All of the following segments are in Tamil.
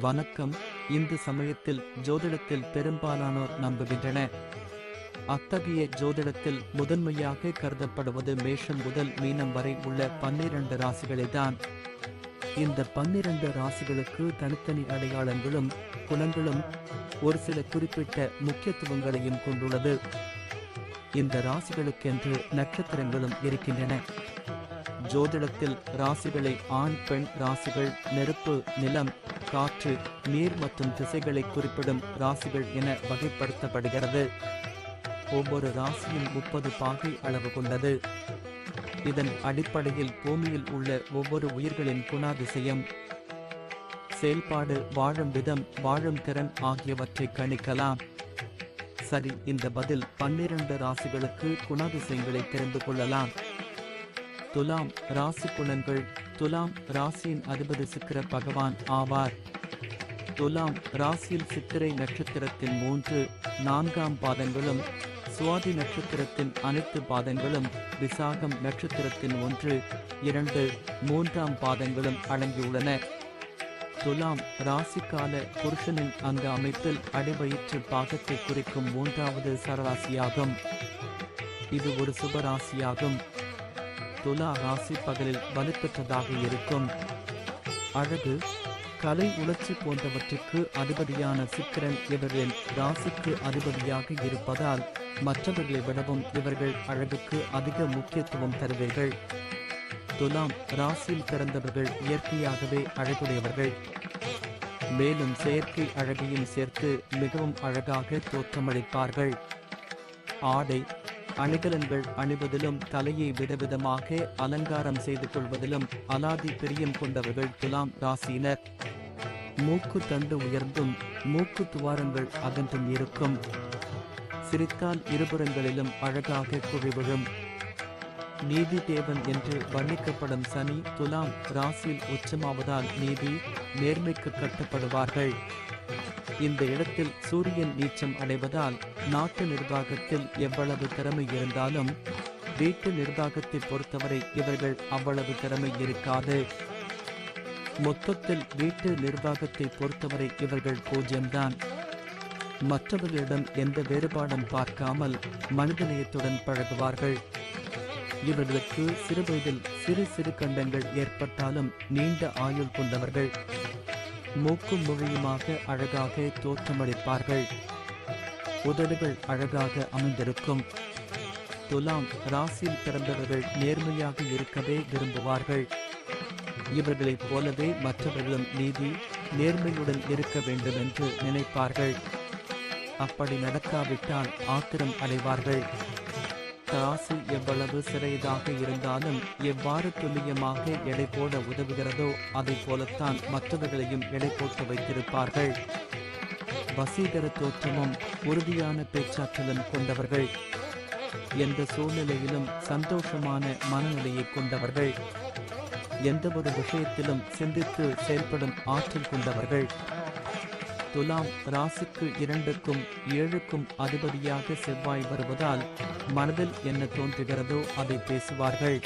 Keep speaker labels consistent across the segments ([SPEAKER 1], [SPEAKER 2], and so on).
[SPEAKER 1] வணக்கம். இந்து சமயத்தில் ஜோதிடத்தில் பெரும்பாலானோர் நம்புகின்றன. அத்தகைய ஜோதிடத்தில் முதன்மையாக கருதப்படுவது மேஷம் முதல் மீனம் வரை உள்ள பன்னிரண்டு ராசிகளேதான் இந்த பன்னிரண்டு ராசிகளுக்கு தனித்தனி அடையாளங்களும் குணங்களும் ஒரு சில குறிப்பிட்ட முக்கியத்துவங்களையும் கொண்டுள்ளது. இந்த ராசிகளுக்கென்று நட்சத்திரங்களும் இருக்கின்றன. ஜோதிடத்தில் ராசிகளை ஆண் பெண் ராசிகள் நெருப்பு நிலம் காற்று நீர் மற்றும் திசைகளை குறிப்பிடும் ராசிகள் என வகைப்படுத்தப்படுகிறது. ஒவ்வொரு ராசியும் முப்பது பாகை அளவு கொண்டது. இதன் அடிப்படையில் பூமியில் உள்ள ஒவ்வொரு உயிர்களின் குணாதிசயம் செயல்பாடு வாழும் விதம் வாழும் திறன் ஆகியவற்றை கணிக்கலாம். சரி இந்த பதில் பன்னிரண்டு ராசிகளுக்கு குணாதிசயங்களை தெரிந்து கொள்ளலாம். துலாம் ராசி குணங்கள் துலாம் ராசியின் அதிபதி சித்திர பகவான் ஆவார். துலாம் ராசியில் சித்திரை நட்சத்திரத்தின் மூன்று நான்காம் பாதங்களும் சுவாதி நட்சத்திரத்தின் அனைத்து பாதங்களும் விசாகம் நட்சத்திரத்தின் ஒன்று இரண்டு மூன்றாம் பாதங்களும் அடங்கியுள்ளன. துலாம் ராசிக்கால புருஷனின் அந்த அமைப்பில் அடிவயிற்று பாகத்தை குறிக்கும் மூன்றாவது சரராசியாகும். இது ஒரு சுபராசியாகும் துலா ராசி பகலில் வலுப்பெற்றதாக இருக்கும். அழகு கலை உணர்ச்சி போன்றவற்றுக்கு அதிபதியான சித்திரன் இவரின் ராசிக்கு அதிபதியாக இருப்பதால் மற்றவர்களை விடவும் இவர்கள் அழகுக்கு அதிக முக்கியத்துவம் தருவீர்கள். துலாம் ராசியில் பிறந்தவர்கள் இயற்கையாகவே அழகுடையவர்கள். மேலும் செயற்கை அழகையும் சேர்த்து மிகவும் அழகாக தோற்றமளிப்பார்கள். ஆடை அணிகலன்கள் அணிவதிலும் தலையை விதவிதமாக அலங்காரம் செய்து கொள்வதிலும் அலாதி பிரியம் கொண்டவர்கள் துலாம் ராசியினர். மூக்கு தண்டு உயர்ந்தும் மூக்கு துவாரங்கள் அகன்றும் இருக்கும். சிரித்தால் இருபுறங்களிலும் அழகாக குழிவிழும் நீதி தேவன் என்று வர்ணிக்கப்படும் சனி துலாம் ராசியில் உச்சமாவதால் நீதி நேர்மைக்கு கட்டப்படுவார்கள். இந்த இடத்தில் சூரியன் நீச்சம் அடைவதால் நாட்டு நிர்வாகத்தில் எவ்வளவு திறமை இருந்தாலும் வீட்டு நிர்வாகத்தை பொறுத்தவரை இவர்கள் அவ்வளவு திறமை இருக்காது. மொத்தத்தில் வீட்டு நிர்வாகத்தை பொறுத்தவரை இவர்கள் பூஜ்யம்தான் மற்றவர்களிடம் எந்த வேறுபாடும் பார்க்காமல் மனிதநேயத்துடன் பழகுவார்கள். இவர்களுக்கு சிறுவயதில் சிறு சிறு கண்டங்கள் ஏற்பட்டாலும் நீண்ட ஆயுள் கொண்டவர்கள். மூக்கும் மொழியுமாக அழகாக தோற்றமளிப்பார்கள். உதடுகள் அழகாக அமைந்திருக்கும். துலாம் ராசியில் பிறந்தவர்கள் நேர்மையாக இருக்கவே விரும்புவார்கள். இவர்களைப் போலவே மற்றவர்களும் நீதி நேர்மையுடன் இருக்க வேண்டும் என்று நினைப்பார்கள். அப்படி நடக்காவிட்டால் ஆத்திரம் அடைவார்கள். காசு எவ்வளவு சிறையதாக இருந்தாலும் எவ்வாறு துல்லியமாக எடை போட உதவுகிறதோ அதை போலத்தான் மற்றவர்களையும் எடை போட்டு வைத்திருப்பார்கள். வசீகர தோற்றமும் உறுதியான பேச்சாற்றலும் கொண்டவர்கள். எந்த சூழ்நிலையிலும் சந்தோஷமான மனநிலையை கொண்டவர்கள். எந்த ஒரு விஷயத்திலும் சிந்தித்து செயல்படும் ஆற்றல் கொண்டவர்கள். துலாம் ராசிக்கு இரண்டுக்கும் ஏழுக்கும் அதிபதியாக செவ்வாய் வருவதால் மனதில் என்ன தோன்றுகிறதோ அதை பேசுவார்கள்.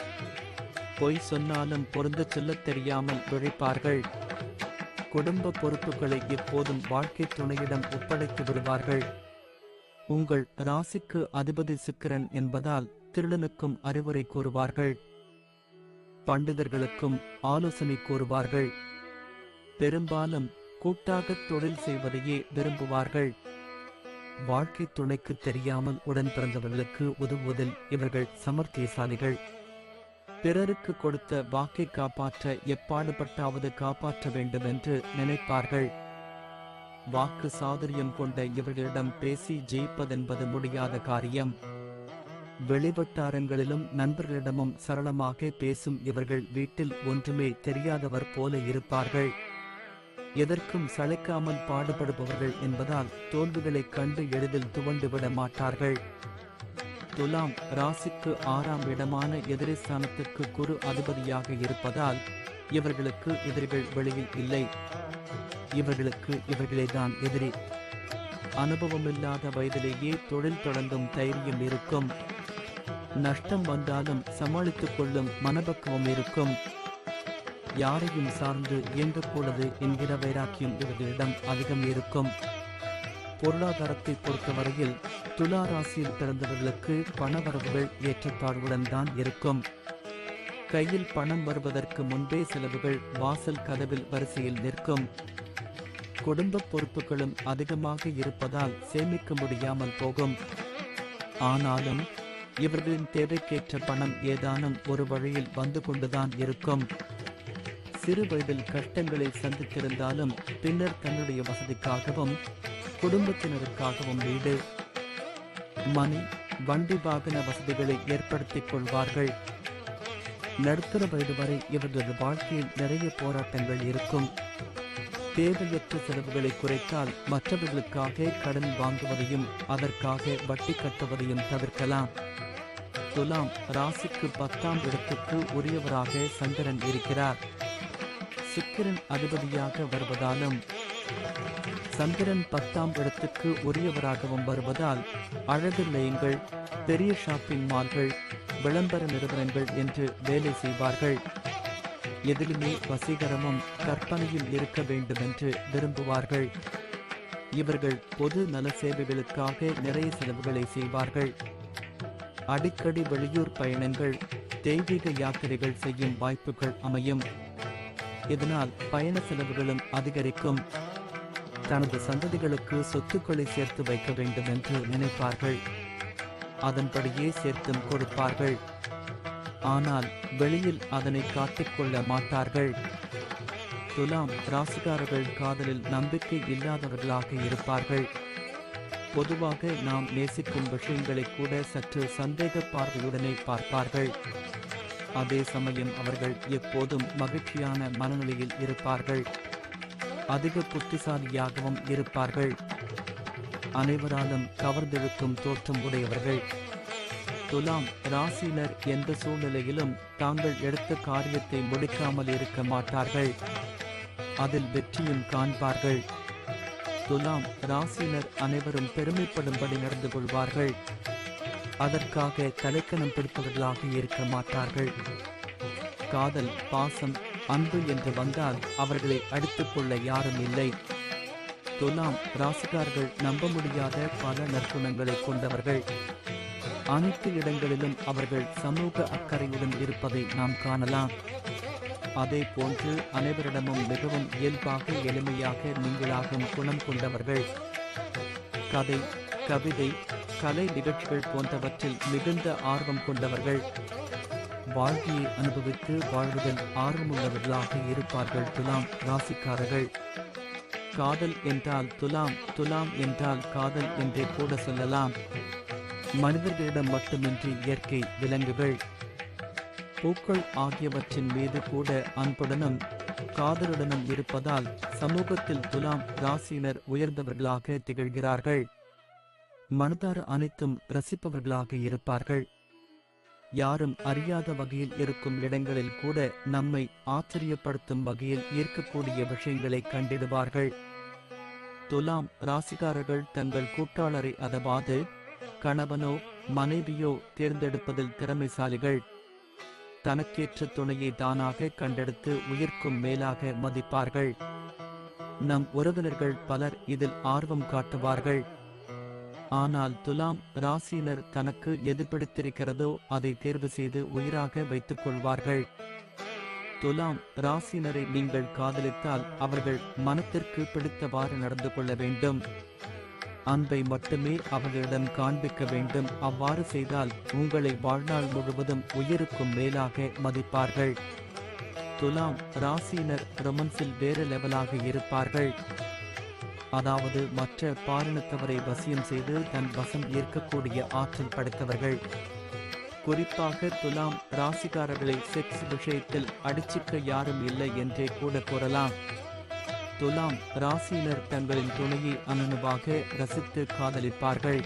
[SPEAKER 1] பொய் சொன்னாலும் பொருந்து சொல்லத் தெரியாமல் விழிப்பார்கள். குடும்ப பொறுப்புகளை எப்போதும் வாழ்க்கை துணையிடம் ஒப்படைத்து விடுவார்கள். உங்கள் ராசிக்கு அதிபதி சுக்கிரன் என்பதால் திருடனுக்கும் அறிவுரை கூறுவார்கள். பண்டிதர்களுக்கும் ஆலோசனை கூறுவார்கள். பெரும்பாலும் கூட்டாக தொழில் செய்வதையே விரும்புவார்கள். வாழ்க்கை துணைக்கு தெரியாமல் உடன் பிறந்தவர்களுக்கு உதவுவதில் இவர்கள் சமர்த்தியசாலிகள். பிறருக்கு கொடுத்த வாக்கை காப்பாற்ற எப்பாடுபட்டாவது காப்பாற்ற வேண்டும் என்று நினைப்பார்கள். வாக்கு சாதுரியம் கொண்ட இவர்களிடம் பேசி ஜெயிப்பதென்பது முடியாத காரியம். வெளிவட்டாரங்களிலும் நண்பர்களிடமும் சரளமாக பேசும் இவர்கள் வீட்டில் ஒன்றுமே தெரியாதவர் போல இருப்பார்கள். எதற்கும் சளைக்காமல் பாடுபடுபவர்கள் என்பதால் தோல்விகளைக் கண்டு எளிதில் துவண்டுவிட மாட்டார்கள். துலாம் ராசிக்கு ஆறாம் இடமான எதிரிஸ்தானத்துக்கு குரு அதிபதியாக இருப்பதால் இவர்களுக்கு எதிரிகள் வெளியில் இல்லை. இவர்களுக்கு இவர்களேதான் எதிரி. அனுபவமில்லாத வயதிலேயே தொழில் தொடங்கும் தைரியம் இருக்கும். நஷ்டம் வந்தாலும் சமாளித்துக் கொள்ளும் மனப்பக்குவம் இருக்கும். யாரையும் சார்ந்து இயங்கக்கூடாது என்கிற வைராக்கியம் இவர்களிடம் அதிகம் இருக்கும். பொருளாதாரத்தை பொறுத்தவரையில் துலா ராசியில் பிறந்தவர்களுக்கு பணவரவுகள் ஏற்றத்தாழ்வுடன் தான் இருக்கும். கையில் பணம் வருவதற்கு முன்பே செலவுகள் வாசல் கதவில் வரிசையில் நிற்கும். குடும்ப பொறுப்புகளும் அதிகமாக இருப்பதால் சேமிக்க முடியாமல் போகும். ஆனாலும் இவர்களின் தேவைக்கேற்ற பணம் ஏதானும் ஒரு வழியில் வந்து கொண்டுதான் இருக்கும். சிறு வயதில் கஷ்டங்களை சந்தித்திருந்தாலும் பின்னர் தன்னுடைய வசதிக்காகவும் குடும்பத்தினருக்காகவும் வீடு மணி வண்டி வாகன வசதிகளை ஏற்படுத்திக் கொள்வார்கள். நடுத்தர வயது வரை இவர்களது வாழ்க்கையில் நிறைய போராட்டங்கள் இருக்கும். தேவையற்ற செலவுகளை குறைத்தால் மற்றவர்களுக்காக கடன் வாங்குவதையும் அதற்காக வட்டி கட்டுவதையும் தவிர்க்கலாம். துலாம் ராசிக்கு பத்தாம் இடத்துக்கு உரியவராக சந்திரன் இருக்கிறார். சுக்கிரன் அதிபதியாக வருவதாலும் சந்திரன் பத்தாம் இடத்துக்கு உரியவராகவும் வருவதால் அழகு நிலையங்கள் பெரிய ஷாப்பிங் மால்கள் விளம்பர நிறுவனங்கள் என்று வேலை செய்வார்கள். எதிலுமே வசீகரமும் கற்பனையும் இருக்க வேண்டும் என்று விரும்புவார்கள். இவர்கள் பொது நல சேவைகளுக்காக நிறைய செலவுகளை செய்வார்கள். அடிக்கடி வெளியூர் பயணங்கள் தெய்வீக யாத்திரைகள் செய்யும் வாய்ப்புகள் அமையும். இதனால் பயண செலவுகளும் அதிகரிக்கும். தனது சந்ததிகளுக்கு சொத்துக்களை சேர்த்து வைக்க வேண்டும் என்று நினைப்பார்கள். அதன்படியே சேர்த்தும் கொடுப்பார்கள். ஆனால் வெளியில் அதனை காட்டிக்கொள்ள மாட்டார்கள். துலாம் ராசிக்காரர்கள் காதலில் நம்பிக்கை இல்லாதவர்களாக இருப்பார்கள். பொதுவாக நாம் நேசிக்கும் விஷயங்களை கூட சற்று சந்தேக பார்வையுடனே பார்ப்பார்கள். அதே சமயம் அவர்கள் எப்போதும் மகிழ்ச்சியான மனநிலையில் இருப்பார்கள். அதிக புத்திசாலியாகவும் இருப்பார்கள். அனைவராலும் கவர்ந்தெழுக்கும் தோற்றம் உடையவர்கள். துலாம் ராசியினர் எந்த சூழ்நிலையிலும் தாங்கள் எடுத்த காரியத்தை முடிக்காமல் இருக்க மாட்டார்கள். அதில் வெற்றியும் காண்பார்கள். துலாம் ராசியினர் அனைவரும் பெருமைப்படும்படி நடந்து கொள்வார்கள். அதற்காக தலைக்கணம் பிடிப்பவர்களாக இருக்க மாட்டார்கள். காதல் பாசம் அன்பு என்று வந்தால் அவர்களை அடித்துக் கொள்ள யாரும் இல்லை. துலாம் ராசிக்கார்கள் நம்ப முடியாத பல நற்குணங்களை கொண்டவர்கள். அனைத்து இடங்களிலும் அவர்கள் சமூக அக்கறையுடன் இருப்பதை நாம் காணலாம். அதே போன்று அனைவரிடமும் மிகவும் இயல்பாக எளிமையாக நீங்களாகும் குணம் கொண்டவர்கள். கதை கவிதை கலை நிகழ்ச்சிகள் போன்றவற்றில் மிகுந்த ஆர்வம் கொண்டவர்கள் வாழ்க்கையை அனுபவித்து வாழ்வதில் ஆர்வமுள்ளவர்களாக இருப்பார்கள் துலாம் ராசிக்காரர்கள். காதல் என்றால் துலாம் துலாம் என்றால் காதல் என்றே கூட சொல்லலாம். மனிதர்களிடம் மட்டுமின்றி இயற்கை விலங்குகள் பூக்கள் ஆகியவற்றின் மீது கூட அன்புடனும் காதலுடனும் இருப்பதால் சமூகத்தில் துலாம் ராசியினர் உயர்ந்தவர்களாக திகழ்கிறார்கள். மனதார அனைத்தும் ரசிப்பவர்களாக இருப்பார்கள். யாரும் அறியாத வகையில் இருக்கும் இடங்களில் கூட நம்மை ஆச்சரியப்படுத்தும் வகையில் ஈர்க்கக்கூடிய விஷயங்களை கண்டிடுவார்கள். துலாம் ராசிக்காரர்கள் தங்கள் கூட்டாளரை அதாவது கணவனோ மனைவியோ தேர்ந்தெடுப்பதில் திறமைசாலிகள். தனக்கேற்ற துணையை தானாக கண்டெடுத்து உயிர்க்கும் மேலாக மதிப்பார்கள். நம் உறவினர்கள் பலர் இதில் ஆர்வம் காட்டுவார்கள். ஆனால் துலாம் ராசியினர் தனக்கு எது பிடித்திருக்கிறதோ அதை தேர்வு செய்து உயிராக வைத்துக் கொள்வார்கள். துலாம் ராசியினரை நீங்கள் காதலித்தால் அவர்கள் மனத்திற்கு பிடித்தவாறு நடந்து கொள்ள வேண்டும். அன்பை மட்டுமே அவர்களிடம் காண்பிக்க வேண்டும். அவ்வாறு செய்தால் உங்களை வாழ்நாள் முழுவதும் உயிருக்கும் மேலாக மதிப்பார்கள். துலாம் ராசியினர் ரொமன்ஸில் வேறு லெவலாக இருப்பார்கள். அதாவது மற்ற பாலினத்தவரை வசியம் செய்து தன் வசம் ஏற்கக்கூடிய ஆற்றல் படைத்தவர்கள். குறிப்பாக துலாம் ராசிக்காரர்களை செக்ஸ் விஷயத்தில் அடிச்சிக்க யாரும் இல்லை என்றே கூட கூறலாம். துலாம் ராசியினர் தங்களின் துணையை அனனுவாக ரசித்து காதலிப்பார்கள்.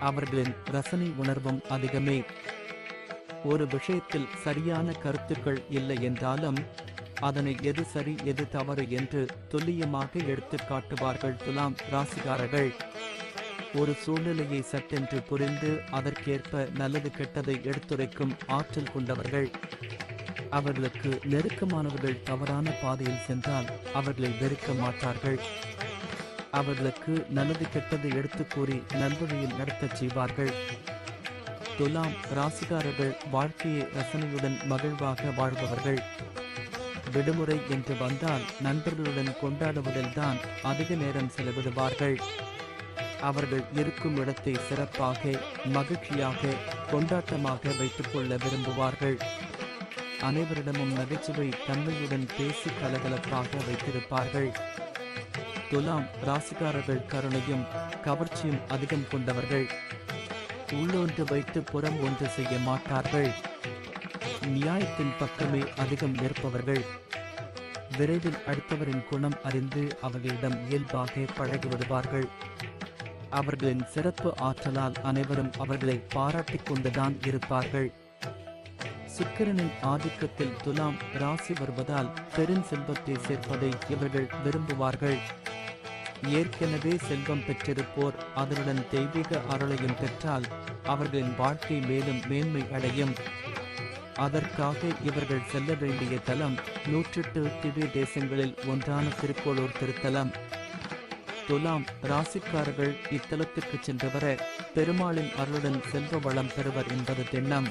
[SPEAKER 1] அவர்களின் ரசனை உணர்வும் அதிகமே. ஒரு விஷயத்தில் சரியான கருத்துக்கள் இல்லை என்றாலும் அதனை எது சரி எது தவறு என்று துல்லியமாக எடுத்து காட்டுவார்கள் துலாம் ராசிகாரர்கள் ஒரு சூழ்நிலையை சட்டென்று புரிந்து அதற்கேற்ப நல்லது கெட்டதை எடுத்துரைக்கும் ஆற்றல் கொண்டவர்கள். அவர்களுக்கு நெருக்கமானவர்கள் தவறான பாதையில் சென்றால் அவர்களை வெறுக்க மாட்டார்கள். அவர்களுக்கு நல்லது கெட்டது எடுத்து கூறி நல்வழியில் நடத்தச் செய்வார்கள். துலாம் ராசிகாரர்கள் வாழ்க்கையை ரசனையுடன் மகிழ்வாக வாழ்பவர்கள். விடுமுறை என்று வந்தால் நண்பர்களுடன் கொண்டாடுவதில்தான் அதிக நேரம் செலவிடுவார்கள். அவர்கள் இருக்கும் இடத்தை சிறப்பாக மகிழ்ச்சியாக கொண்டாட்டமாக வைத்துக் கொள்ள விரும்புவார்கள். அனைவரிடமும் நகைச்சுவை தன்மையுடன் பேசி கலகலப்பாக வைத்திருப்பார்கள். துலாம் ராசிக்காரர்கள் கருணையும் கவர்ச்சியும் அதிகம் கொண்டவர்கள். உள்ளொன்று வைத்து புறம் ஒன்று செய்ய மாட்டார்கள். நியாயத்தின் பக்கமே அதிகம் நிற்பவர்கள். விரைவில் அடுத்தவரின் குணம் அறிந்து அவர்களிடம் இயல்பாக பழகி விடுவார்கள். அவர்களின் சிறப்பு ஆற்றலால் அனைவரும் அவர்களை பாராட்டிக் கொண்டுதான் இருப்பார்கள். சுக்கிரனின் ஆதிக்கத்தில் துலாம் ராசி வருவதால் பெருஞ்செல்வத்தை சேர்ப்பதை இவர்கள் விரும்புவார்கள். ஏற்கனவே செல்வம் பெற்றிருப்போர் அதனுடன் தெய்வீக அருளையும் பெற்றால் அவர்களின் வாழ்க்கை மேலும் மேன்மை அடையும். அதற்காக இவர்கள் செல்ல வேண்டிய தலம் நூற்றெட்டு திவ்ய தேசங்களில் ஒன்றான திருக்கோளூர் திருத்தலம். துலாம் ராசிக்காரர்கள் இத்தலத்துக்கு சென்று வர பெருமாளின் அருளுடன் செல்வ வளம் பெறுவர் என்பது திண்ணம்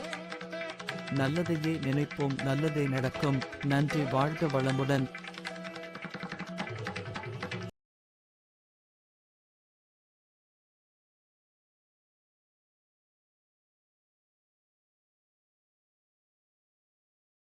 [SPEAKER 1] நல்லதையே நினைப்போம் நல்லதே நடக்கும். நன்றி வாழ்க வளமுடன்.